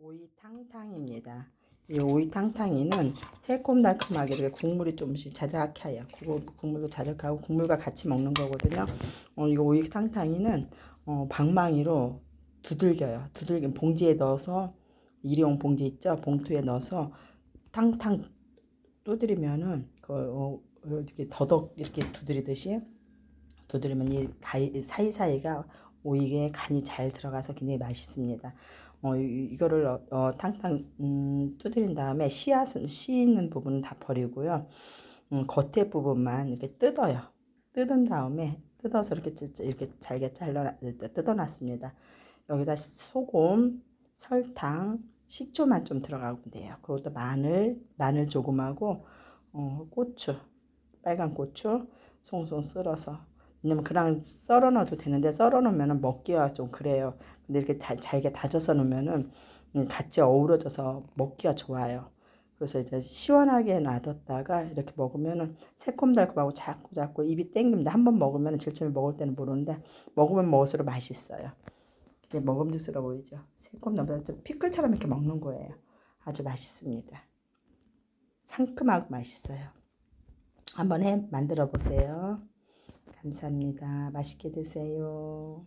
오이탕탕입니다. 이 오이탕탕이는 새콤달콤하게 이렇게 국물이 좀씩 자작해요. 국물, 국물도 자작하고 국물과 같이 먹는 거거든요. 어, 이거 오이탕탕이는 어, 방망이로 두들겨요. 두들긴 봉지에 넣어서 일회용 봉지 있죠? 봉투에 넣어서 탕탕 두드리면은 그 어, 이렇게 더덕 이렇게 두드리듯이 두드리면 이 가이, 사이사이가 오이에 간이 잘 들어가서 굉장히 맛있습니다. 어, 이- 이거를 어, 어, 탕탕 음, 두드린 다음에 씨앗은 씨 있는 부분은 다 버리고요. 음, 겉에 부분만 이렇게 뜯어요. 뜯은 다음에 뜯어서 이렇게 이렇게 잘게 잘라 뜯어놨습니다. 여기다 소금, 설탕, 식초만 좀 들어가면 돼요. 그것도 마늘, 마늘 조금하고 어, 고추, 빨간 고추 송송 썰어서 왜냐면 그냥 썰어 넣어도 되는데 썰어 놓으면 먹기가 좀 그래요. 근데 이렇게 잘, 잘게 다져서 놓으면은 음, 같이 어우러져서 먹기가 좋아요. 그래서 이제 시원하게 놔뒀다가 이렇게 먹으면은 새콤달콤하고 자꾸 자꾸 입이 땡깁니다. 한번 먹으면 질처럼 먹을 때는 모르는데 먹으면 먹을수록 맛있어요. 이게 먹음직스러워 보이죠? 새콤달콤 좀 피클처럼 이렇게 먹는 거예요. 아주 맛있습니다. 상큼하고 맛있어요. 한번 해 만들어 보세요. 감사합니다. 맛있게 드세요.